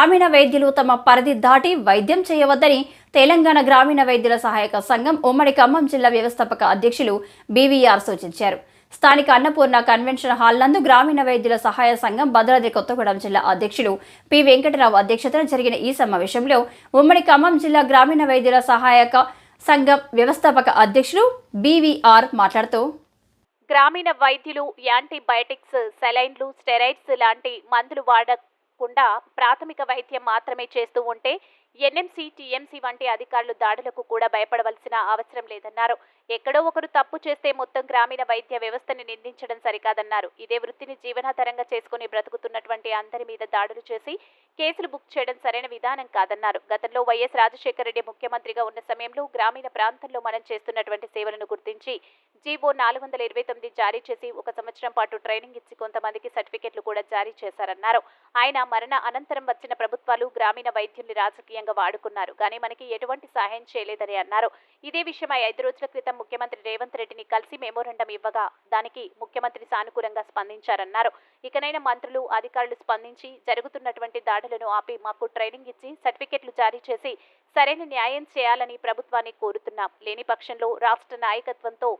గ్రామీణ వైద్యులు తమ పరిధి దాటి వైద్యం చేయవద్దని తెలంగాణ గ్రామీణ వైద్యుల సహాయక సంఘం ఉమ్మడి ఖమ్మం జిల్లా వ్యవస్థాపక అధ్యక్షులు బీవీఆర్ సూచించారు. స్థానిక అన్నపూర్ణ కన్వెన్షన్ హాల్ నందు గ్రామీణ వైద్యుల సహాయ సంఘం భద్రాద్రి కొత్తగూడెం జిల్లా అధ్యక్షులు పి వెంకటరావు అధ్యక్షతన జరిగిన ఈ సమావేశంలో ఉమ్మడి ఖమ్మం జిల్లా గ్రామీణ వైద్యుల సహాయక సంఘం వ్యవస్థాపక అధ్యక్షులు బీవీఆర్ మాట్లాడుతూ గ్రామీణ వైద్యులు యాంటీబయాటిక్స్ సెలైన్లు స్టెరాయిడ్స్ లాంటి మందులు వాడ వాడకుండా ప్రాథమిక వైద్యం మాత్రమే చేస్తూ ఉంటే ఎన్ఎంసీ టీఎంసీ వంటి అధికారులు దాడులకు కూడా భయపడవలసిన అవసరం లేదన్నారు. ఎక్కడో ఒకరు తప్పు చేస్తే మొత్తం గ్రామీణ వైద్య వ్యవస్థని నిందించడం సరికాదన్నారు. ఇదే వృత్తిని జీవనాధారంగా చేసుకుని బ్రతుకుతున్నటువంటి అందరి మీద దాడులు చేసి కేసులు బుక్ చేయడం సరైన విధానం కాదన్నారు. గతంలో వైఎస్ రాజశేఖర రెడ్డి ముఖ్యమంత్రిగా ఉన్న సమయంలో గ్రామీణ ప్రాంతంలో మనం చేస్తున్నటువంటి సేవలను గుర్తించి జీవో నాలుగు వందల ఇరవై తొమ్మిది జారీ చేసి ఒక సంవత్సరం పాటు ట్రైనింగ్ ఇచ్చి కొంతమందికి సర్టిఫికెట్లు కూడా జారీ చేశారన్నారు. ఆయన మరణ అనంతరం వచ్చిన ప్రభుత్వాలు గ్రామీణ వైద్యుల్ని రాజకీయంగా వాడుకున్నారు. కానీ మనకి ఎటువంటి సహాయం చేయలేదని అన్నారు. ఇదే విషయమై ఐదు రోజుల క్రితం ముఖ్యమంత్రి రేవంత్ రెడ్డిని కలిసి మెమోరండం ఇవ్వగా దానికి ముఖ్యమంత్రి సానుకూలంగా స్పందించారన్నారు. ఇకనైనా మంత్రులు అధికారులు స్పందించి జరుగుతున్నటువంటి దాడులను ఆపి మాకు ట్రైనింగ్ ఇచ్చి సర్టిఫికెట్లు జారీ చేసి సరైన న్యాయం చేయాలని ప్రభుత్వాన్ని కోరుతున్నాం. లేని పక్షంలో రాష్ట్ర నాయకత్వంతో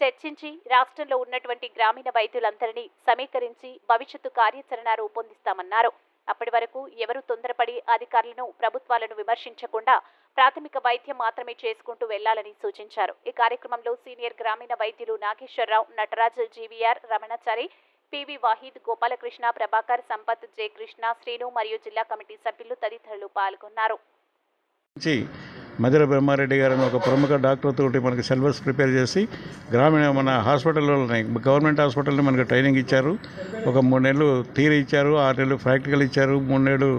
చర్చించి రాష్ట్రంలో ఉన్నటువంటి గ్రామీణ వైద్యులందరినీ సమీకరించి భవిష్యత్తు కార్యాచరణ రూపొందిస్తామన్నారు. అప్పటి వరకు ఎవరు తొందరపడి అధికారులను ప్రభుత్వాలను విమర్శించకుండా ప్రాథమిక వైద్యం మాత్రమే చేసుకుంటూ వెళ్ళాలని సూచించారు. ఈ కార్యక్రమంలో సీనియర్ గ్రామీణ వైద్యులు Nageswararao Nataraj GVR Ramanachari PV Wahid Gopalakrishna Prabhakar Sampath J Krishna Srinu మరియు జిల్లా కమిటీ సభ్యులు తదితరులు పాల్గొన్నారు. మధుర బ్రహ్మారెడ్డి గారని ఒక ప్రముఖ డాక్టర్ తోటి మనకి సిలబస్ ప్రిపేర్ చేసి గ్రామీణ మన హాస్పిటల్లోనే గవర్నమెంట్ హాస్పిటల్ని మనకు ట్రైనింగ్ ఇచ్చారు. ఒక మూడు నెలలు థియరీ ఇచ్చారు ఆరు నెలలు ప్రాక్టికల్ ఇచ్చారు మూడు నెలలు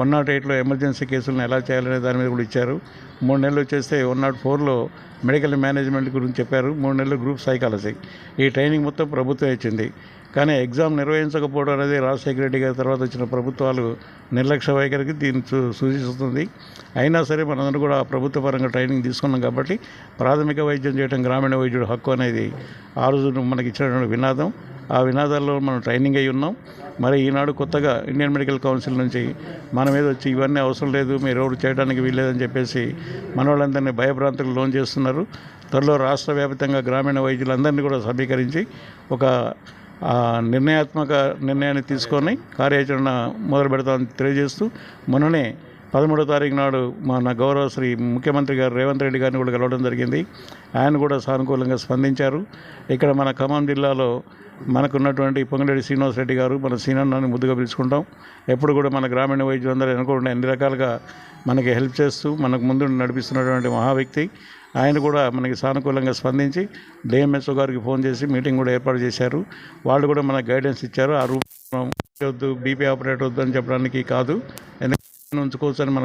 వన్ నాట్ ఎయిట్లో ఎమర్జెన్సీ కేసులను ఎలా చేయాలనే దాని మీద కూడా ఇచ్చారు. మూడు నెలలు వచ్చేస్తే వన్ నాట్ ఫోర్లో మెడికల్ మేనేజ్మెంట్ గురించి చెప్పారు. మూడు నెలలు గ్రూప్ సైకాలజీ. ఈ ట్రైనింగ్ మొత్తం ప్రభుత్వం ఇచ్చింది. కానీ ఎగ్జామ్ నిర్వహించకపోవడం అనేది రాజశేఖర రెడ్డి గారి తర్వాత వచ్చిన ప్రభుత్వాలు నిర్లక్ష్య వైఖరికి దీన్ని సూ- సూచిస్తుంది. అయినా సరే మనందరూ కూడా ప్రభుత్వ పరంగా ట్రైనింగ్ తీసుకున్నాం కాబట్టి ప్రాథమిక వైద్యం చేయడం గ్రామీణ వైద్యుడు హక్కు అనేది ఆ రోజు మనకి ఇచ్చినటువంటి వినాదం. ఆ వినాదాల్లో మనం ట్రైనింగ్ అయి ఉన్నాం. మరి ఈనాడు కొత్తగా ఇండియన్ మెడికల్ కౌన్సిల్ నుంచి మన మీద వచ్చి ఇవన్నీ అవసరం లేదు మీరు ఎవరు చేయడానికి వీల్లేదని చెప్పేసి మన వాళ్ళందరినీ భయభ్రాంతులకు లోన్ చేస్తున్నారు. త్వరలో రాష్ట్ర వ్యాప్తంగా గ్రామీణ వైద్యులందరినీ కూడా సమీకరించి ఒక నిర్ణయాత్మక నిర్ణయాన్ని తీసుకొని కార్యాచరణ మొదలు పెడతామని తెలియజేస్తూ మొన్ననే పదమూడో తారీఖు నాడు మన గౌరవ శ్రీ ముఖ్యమంత్రి గారు రేవంత్ రెడ్డి గారిని కూడా కలవడం జరిగింది. ఆయన కూడా సానుకూలంగా స్పందించారు. ఇక్కడ మన ఖమ్మం జిల్లాలో మనకున్నటువంటి పొంగిరెడ్డి శ్రీనివాస్ రెడ్డి గారు మన సీనన్నాన్ని ముద్దుగా పిలుచుకుంటాం. ఎప్పుడు కూడా మన గ్రామీణ వైద్యులందరూ అనుకోకుండా అన్ని రకాలుగా మనకి హెల్ప్ చేస్తూ మనకు ముందు నడిపిస్తున్నటువంటి మహా వ్యక్తి. ఆయన కూడా మనకి సానుకూలంగా స్పందించి డిఎంఎస్ఓ గారికి ఫోన్ చేసి మీటింగ్ కూడా ఏర్పాటు చేశారు. వాళ్ళు కూడా మనకు గైడెన్స్ ఇచ్చారు. ఆ రూపం వద్దు బీపీ ఆపరేట్ వద్దు అని చెప్పడానికి కాదు. ఎందుకంటే ఉంచుకోవచ్చు అని మనకు